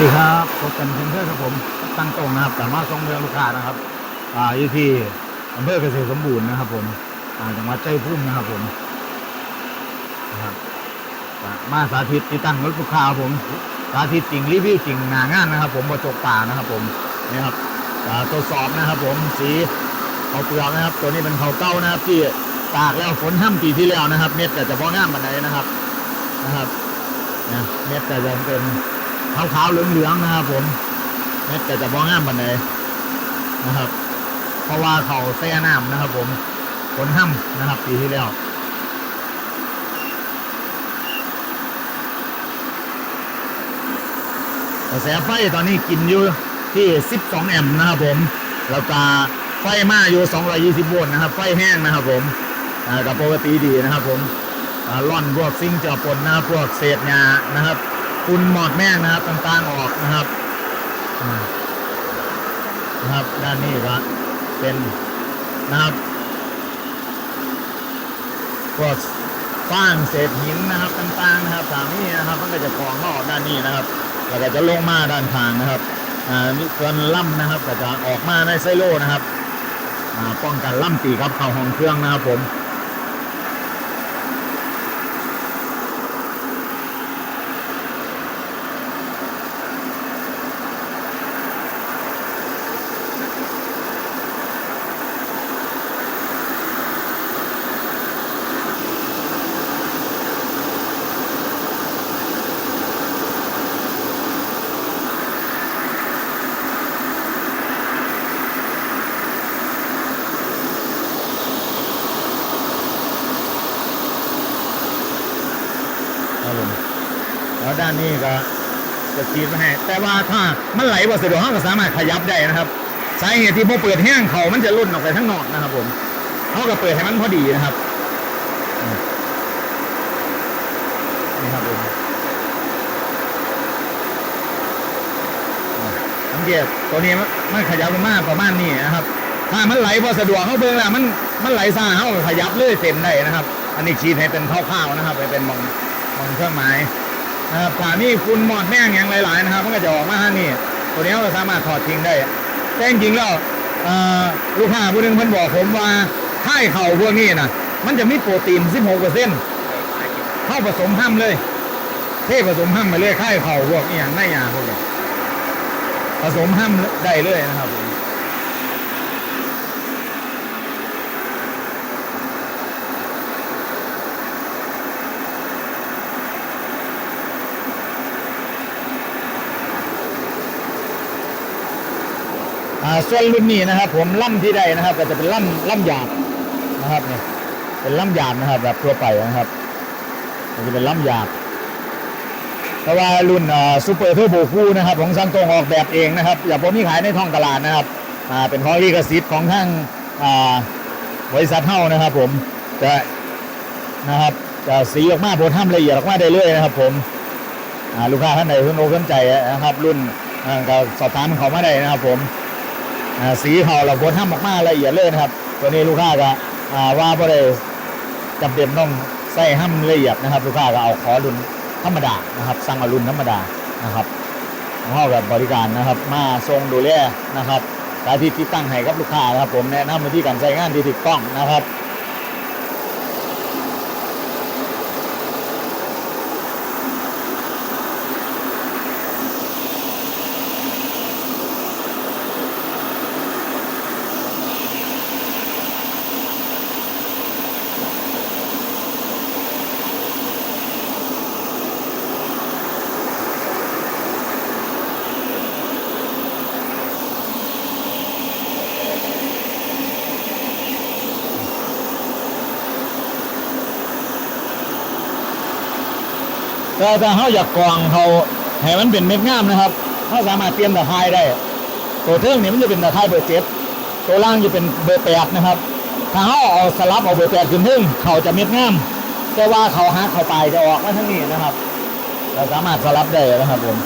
ดีครับพบกันเช่นเคยครับผมตั้งตรงนะครับสามารถส่งเรืองลูกค้านะครับอ่าอยู่ที่อำเภอเกษตรสมบูรณ์นะครับ ผมอ่าจังหวัดชัยภูมินะครับ ผมนะครับมาสาธิตติดตั้งรถลูกค้าผมสาธิตจริงรีวิวจริงหนางานนะครับ ผมบระจกตานะครับ ผมนี่ครับอ่าทดสอบนะครับ ผมสีเขาวเปลือกนะครับ ตัวนี้เป็นเขาวเก้านะครับ ที่ตากแล้วฝนห้ามปีที่แล้วนะครับ เม็ดก็จะบ่งามบันไดนะครับนะครับนะเม็ดก็จะเป็น ขาวๆเหลืองๆนะครับผมเม็ดก็จะบองงามบันไดนะครับ เพราะว่าเขาแซ่น้ำนะครับผมฝนห้ำนะครับปีที่แล้วกระแสไฟตอนนี้กินอยู่ที่ 12 แอมป์นะครับผมแล้วก็ไฟมาอยู่ 220 โวลต์นะครับ ไฟแห้งนะครับผมกับปกติดีนะครับผมอ่าล่อนพวกซิงเจาะปนนะครับพวกเศษงานะครับ คุณหมอดแม่นะครับต่างๆออกนะครับนะครับ ด้านนี้ก็เป็นนะครับพวกฟางเศษหินนะครับต่างๆนะครับทางนี้นะครับ มันก็จะกรองออกด้านนี้นะครับ แล้วก็จะลงมาด้านทางนะครับอ่านี่ส่วนล่ำนะครับก็จะออกมาในไซโลนะครับอ่าป้องกันล่ำตีครับเข้าห้องเครื่องนะครับผม ครับผมแล้วด้านนี้ก็จะขีดมาให้แต่ว่าถ้ามันไหลบ่สะดวกเขาก็สามารถขยับได้นะครับ สาเหตุที่พอเปิดแห้งเขามันจะลุ่นออกไปข้งนอกนะครับผมเขาก็เปิดให้มันพอดีนะครับนี่ครับผมอ่าสังเกตตัวนี้มันขยับลงมาประมาณนี้นะครับ ถ้ามันไหลพอสะดวกเขาเบิ่งแล้วมันมันไหลซ่าเขาขยับเลื่อยเส้นได้นะครับ อันนี้ขีดให้เป็นคร่าวๆนะครับให้เป็นมอง มองเครื่องหมายนะครับถ้านี่คุณหมอดแม่งอย่างหลายๆนะครับ มันก็จะออกมาทางนี้ตัวนี้เราสามารถถอดทิ้งได้แต่จริงๆแล้วเอ่อลูกค้าผู้หนึงเพิ่นบอกผมว่าค่ายเข่าพวกนี้นะมันจะมีโปรตีน 16เปอร์เซ็นต์เข้าผสมห้ามเลย เทผสมห้ามไปเลยค่ายเข่าพวกนี้อย่างไนยาพวกนี้ผสมห้ามได้เลยนะครับผม ส่วนรุ่นนี้นะครับ ผมล่ำที่ได้นะครับ ก็จะเป็นล่ำล่ำหยาบนะครับเนี่ยเป็นล่ำหยาบนะครับ แบบทั่วไปนะครับมันจะเป็นล่ำหยาบแต่ว่ารุ่นซูเปอร์เทอร์โบคูนะครับ ของซังตงออกแบบเองนะครับ อย่าผมมีขายในท้องตลาดนะครับเป็นของลิขสิทธิ์ของทางบริษัทเท่านะครับ ผมจะนะครับจะสีออกมาโพทำละเอียดออกมาได้เลยนะครับ ผมลูกค้าท่านใดสนอกสนใจนะครับ รุ่นก็สอบถามเขามาได้นะครับ ผม สีห่อเราบนห้ามมากๆละเอียดเลยนะครับ ตัวนี้ลูกค้าก็อ่าว่าบ่ได้จำเป็นต้องใส่ห้ามละเอียดนะครับลูกค้าก็เอาขอรุ่นธรรมดานะครับสั่งอรุณธรรมดานะครับห้องแบบบริการนะครับ มาทรงดูแลนะครับสาธิตที่ตั้งให้กับลูกค้านะครับ ผมแนะนำวิธีการใช้งานที่ถูกต้องนะครับ แต่ถ้าเขาอยากกรองเขาให้มันเป็นเม็ดงามนะครับเขาสามารถเตรียมตะไคร้ได้ ตัวเทิงนี่มันจะเป็นตะไคร้เบอร์เจ็ดตัวล่างจะเป็นเบอร์แปดนะครับ ถ้าเขาเอาสลับเอาเบอร์แปดขึ้นเทิงเขาจะเม็ดงาม แต่ว่าเขาหักเข้าไปจะออกมาทั้งนี้นะครับ เราสามารถสลับได้นะครับผม